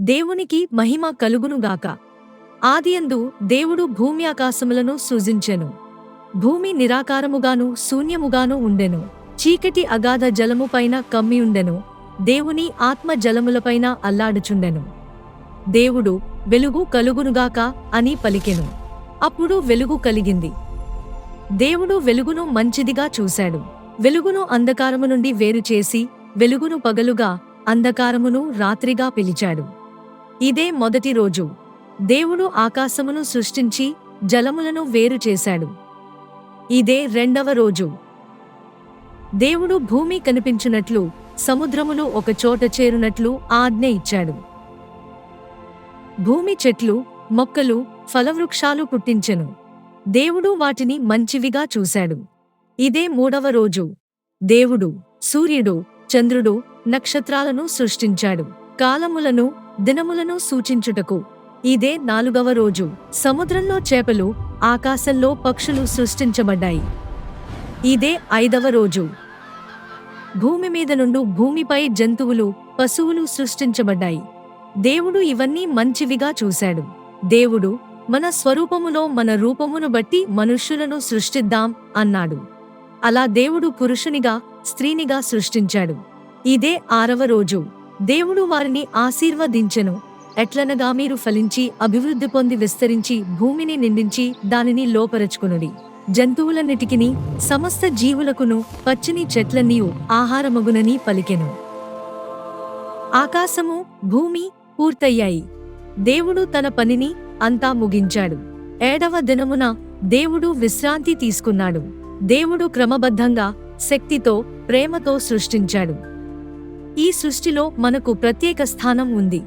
దేవునికి మహిమ కలుగునుగాక ఆదియందు దేవుడు భూమి ఆకాశములను సృజించెను. భూమి నిరాకారముగాను శూన్యముగాను ఉండెను. చీకటి అగాధ జలముపైన కమ్మియుండెను దేవుని ఆత్మ జలములపైన అల్లాడుచుండెను. దేవుడు వెలుగు కలుగునుగాక అని పలికెను. అప్పుడు వెలుగు కలిగింది. దేవుడు వెలుగును మంచిదిగా చూశాడు. వెలుగును అంధకారము నుండి వేరు చేసి వెలుగును పగలుగా అంధకారమును రాత్రిగా పిలిచాడు. ఇదే మొదటి రోజు. దేవుడు ఆకాశమును సృష్టించి జలములను వేరు చేశాడు. ఇదే రెండవ రోజు. దేవుడు భూమి కనిపించునట్లు సముద్రములు ఒకచోట చేరునట్లు ఆజ్ఞ ఇచ్చాడు. భూమి చెట్లు మొక్కలు ఫలవృక్షాలు పుట్టించెను. దేవుడు వాటిని మంచివిగా చూశాడు. ఇదే మూడవ రోజు. దేవుడు సూర్యుడు చంద్రుడు నక్షత్రాలను సృష్టించాడు. కాలములను దినములను సూచించుటకు. ఇదే నాలుగవ రోజు. సముద్రంలో చేపలు ఆకాశంలో పక్షులు సృష్టించబడ్డాయి. ఇదే ఐదవ రోజు. భూమి మీద నుండు భూమిపై జంతువులు పశువులు సృష్టించబడ్డాయి. దేవుడు ఇవన్నీ మంచివిగా చూశాడు. దేవుడు మన స్వరూపములో మన రూపమును బట్టి మనుష్యులను సృష్టిద్దాం అన్నాడు. అలా దేవుడు పురుషునిగా స్త్రీనిగా సృష్టించాడు. ఇదే ఆరవ రోజు. దేవుడు వారిని ఆశీర్వదించెను. ఎట్లనగా మీరు ఫలించి అభివృద్ధి పొంది విస్తరించి భూమిని నిండించి దానిని లోపరచుకునుడి. జంతువులన్నిటికిని సమస్త జీవులకును పచ్చని చెట్లన్నీయు ఆహారమగునని పలికెను. ఆకాశము భూమి పూర్తయ్యాయి. దేవుడు తన పనిని అంతా ముగించాడు. ఏడవ దినమున దేవుడు విశ్రాంతి తీసుకున్నాడు. దేవుడు క్రమబద్ధంగా శక్తితో ప్రేమతో సృష్టించాడు. ఈ సృష్టిలో మనకు ప్రత్యేక స్థానం ఉంది.